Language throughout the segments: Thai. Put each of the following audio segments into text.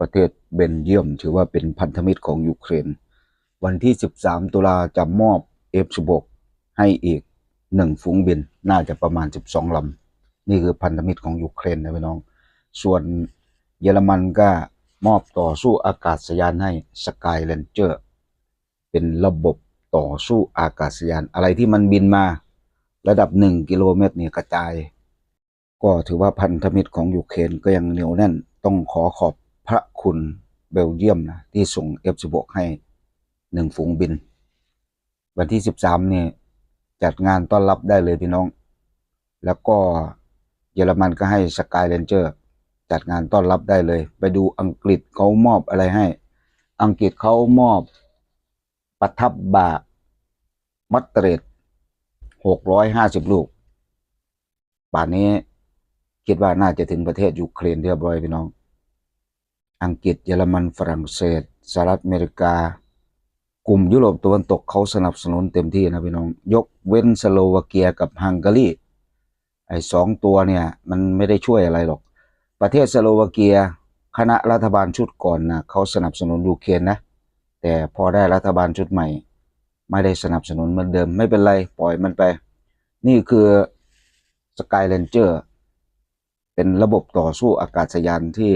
ประเทศเบนเยียม ถือว่าเป็นพันธมิตรของยูเครน วันที่ 13 ตุลาจะมอบ F16 ให้อีกหนึ่งฝูงบินน่าจะประมาณ 12 ลำ นี่คือพันธมิตรของยูเครนนะพี่น้อง ส่วนเยอรมันก็มอบต่อสู้อากาศยานให้สกายเลนเจอร์เป็นระบบต่อสู้อากาศยาน อะไรที่มันบินมาระดับ1กิโลเมตรเนี่ยกระจาย ก็ถือว่าพันธมิตรของยูเครนก็ยังเหนียวแน่น ต้องขอขอบ พระคุณเบลเยียมนะที่ส่ง F16 ให้หนึ่งฝูงบิน วันที่ 13นี่จัดงานต้อนรับได้เลยพี่น้อง แล้วก็เยอรมันก็ให้สกายเลนเจอร์จัดงานต้อนรับได้เลย ไปดูอังกฤษเขามอบอะไรให้ อังกฤษเขามอบประทับบามัตเตรดหกร้อยห้าสิบลูก ป่านนี้คิดว่าน่าจะถึงประเทศยูเครนเรียบร้อยพี่น้อง อังกฤษเยอรมันฝรั่งเศสสหรัฐอเมริกา กลุ่มยุโรปตะวันตกเขาสนับสนุนเต็มที่นะพี่น้อง ยกเว้นสโลวาเกียกับฮังการีไอ้สองตัวเนี่ยมันไม่ได้ช่วยอะไรหรอก ประเทศสโลวาเกีย คณะรัฐบาลชุดก่อนนะเขาสนับสนุนยูเครนนะ แต่พอได้รัฐบาลชุดใหม่ ไม่ได้สนับสนุนเหมือนเดิม ไม่เป็นไรปล่อยมันไป นี่คือสกายเลนเจอร์เป็นระบบต่อสู้อากาศยานที่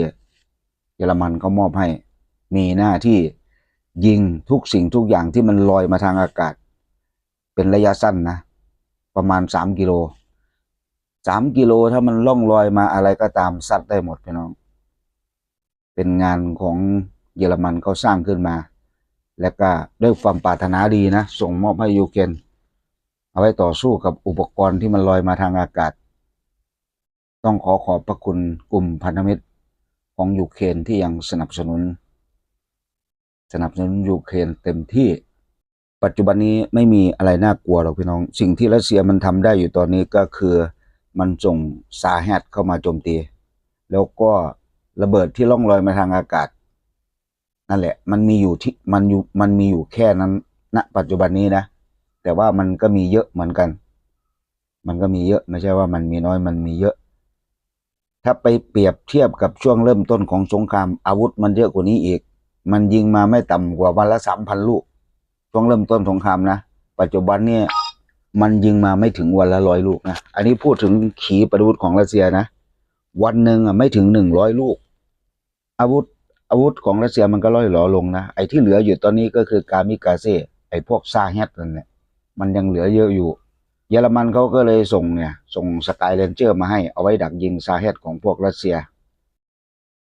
เยอรมันเขามอบให้ มีหน้าที่ยิงทุกสิ่งทุกอย่างที่มันลอยมาทางอากาศ เป็นระยะสั้นนะ ประมาณสามกิโลสามกิโลถ้ามันล่องลอยมาอะไรก็ตามซัดได้หมดพี่น้อง เป็นงานของเยอรมันเขาสร้างขึ้นมา และก็ด้วยความปรารถนาดีนะ ส่งมอบให้ยูเครนเอาไว้ต่อสู้กับอุปกรณ์ที่มันลอยมาทางอากาศ ต้องขอขอบพระคุณกลุ่มพันธมิตร ของยูเครนที่ยังสนับสนุน สนับสนุนยูเครนเต็มที่ ปัจจุบันนี้ไม่มีอะไรน่ากลัวหรอกพี่น้อง สิ่งที่รัสเซียมันทำได้อยู่ตอนนี้ก็คือมันส่งซาแฮดเข้ามาโจมตี แล้วก็ระเบิดที่ล่องลอยมาทางอากาศ นั่นแหละ มันมีอยู่ที่มันอยู่มันมีอยู่แค่นั้นณปัจจุบันนี้นะ แต่ว่ามันก็มีเยอะเหมือนกัน มันก็มีเยอะไม่ใช่ว่ามันมีน้อยมันมีเยอะ ถ้าไปเปรียบเทียบกับช่วงเริ่มต้นของสงครามอาวุธมันเยอะกว่านี้อีก มันยิงมาไม่ต่ำกว่าวันละสามพันลูกช่วงเริ่มต้นสงครามนะ ปัจจุบันเนี่ยมันยิงมาไม่ถึงวันละร้อยลูกนะ อันนี้พูดถึงขีปนาวุธของรัสเซียนะ วันหนึ่งอะไม่ถึงหนึ่งร้อยลูก อาวุธอาวุธของรัสเซียมันก็ล่อยหลอลงนะ ไอ้ที่เหลืออยู่ตอนนี้ก็คือกามิกาเซ่ไอ้พวกซาแฮตนั่นแหละมันยังเหลือเยอะอยู่ เยอรมันเขาก็เลยส่งเนี่ยส่งสกายเลนเจอร์มาให้เอาไว้ดักยิงซาเฮตของพวกรัสเซีย